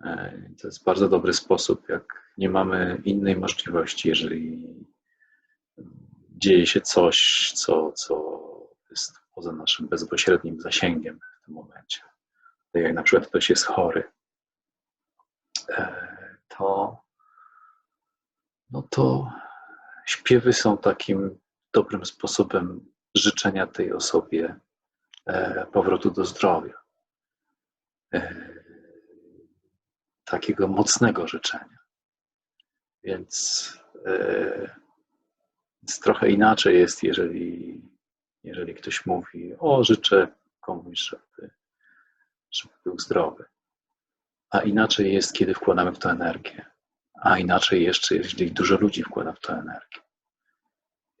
E, To jest bardzo dobry sposób, jak nie mamy innej możliwości, jeżeli dzieje się coś, co, co jest poza naszym bezpośrednim zasięgiem w tym momencie. Tak jak na przykład ktoś jest chory, e, to, no to śpiewy są takim dobrym sposobem życzenia tej osobie e, powrotu do zdrowia. Takiego mocnego życzenia. Więc, e, więc trochę inaczej jest, jeżeli, jeżeli ktoś mówi: O, życzę komuś, żeby, żeby był zdrowy. A inaczej jest, kiedy wkładamy w to energię. A inaczej jeszcze, jeśli dużo ludzi wkłada w to energię.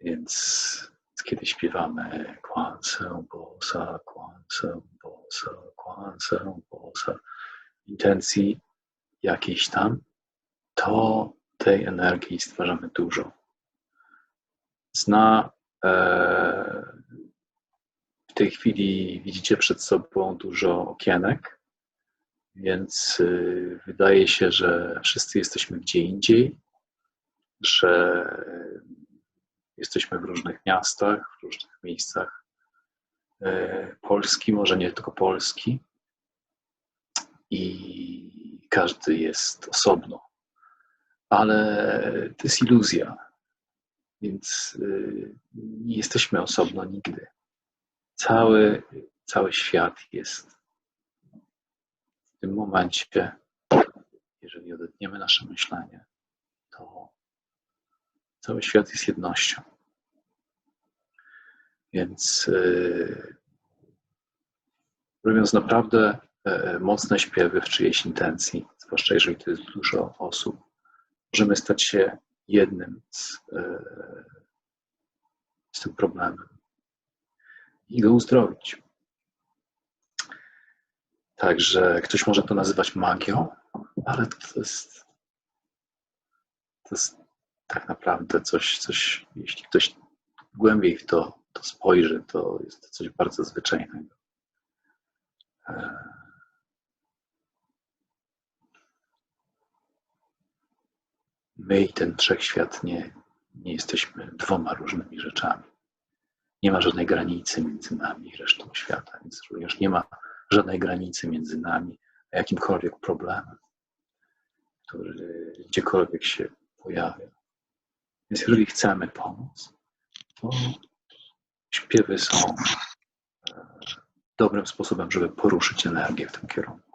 Więc kiedy śpiewamy kłansę bosa, kłansę bosa, kłansę bosa, intencji jakiejś tam, to tej energii stwarzamy dużo. Zna e, w tej chwili widzicie przed sobą dużo okienek, więc y, wydaje się, że wszyscy jesteśmy gdzie indziej, że jesteśmy w różnych miastach, w różnych miejscach e, Polski, może nie tylko Polski, i każdy jest osobno. Ale to jest iluzja, więc y, nie jesteśmy osobno nigdy. Cały, cały świat jest w tym momencie, jeżeli odetniemy nasze myślenie, to cały świat jest jednością. Więc yy, robiąc naprawdę mocne śpiewy w czyjejś intencji, zwłaszcza jeżeli to jest dużo osób, możemy stać się jednym z, e, z tym problemem i go uzdrowić. Także ktoś może to nazywać magią, ale to jest, to jest tak naprawdę coś, coś, jeśli ktoś głębiej w to, to spojrzy, to jest to coś bardzo zwyczajnego. My i ten wszechświat nie, nie jesteśmy dwoma różnymi rzeczami. Nie ma żadnej granicy między nami i resztą świata, więc również nie ma żadnej granicy między nami a jakimkolwiek problemem, który gdziekolwiek się pojawia. Więc jeżeli chcemy pomóc, to śpiewy są e, dobrym sposobem, żeby poruszyć energię w tym kierunku.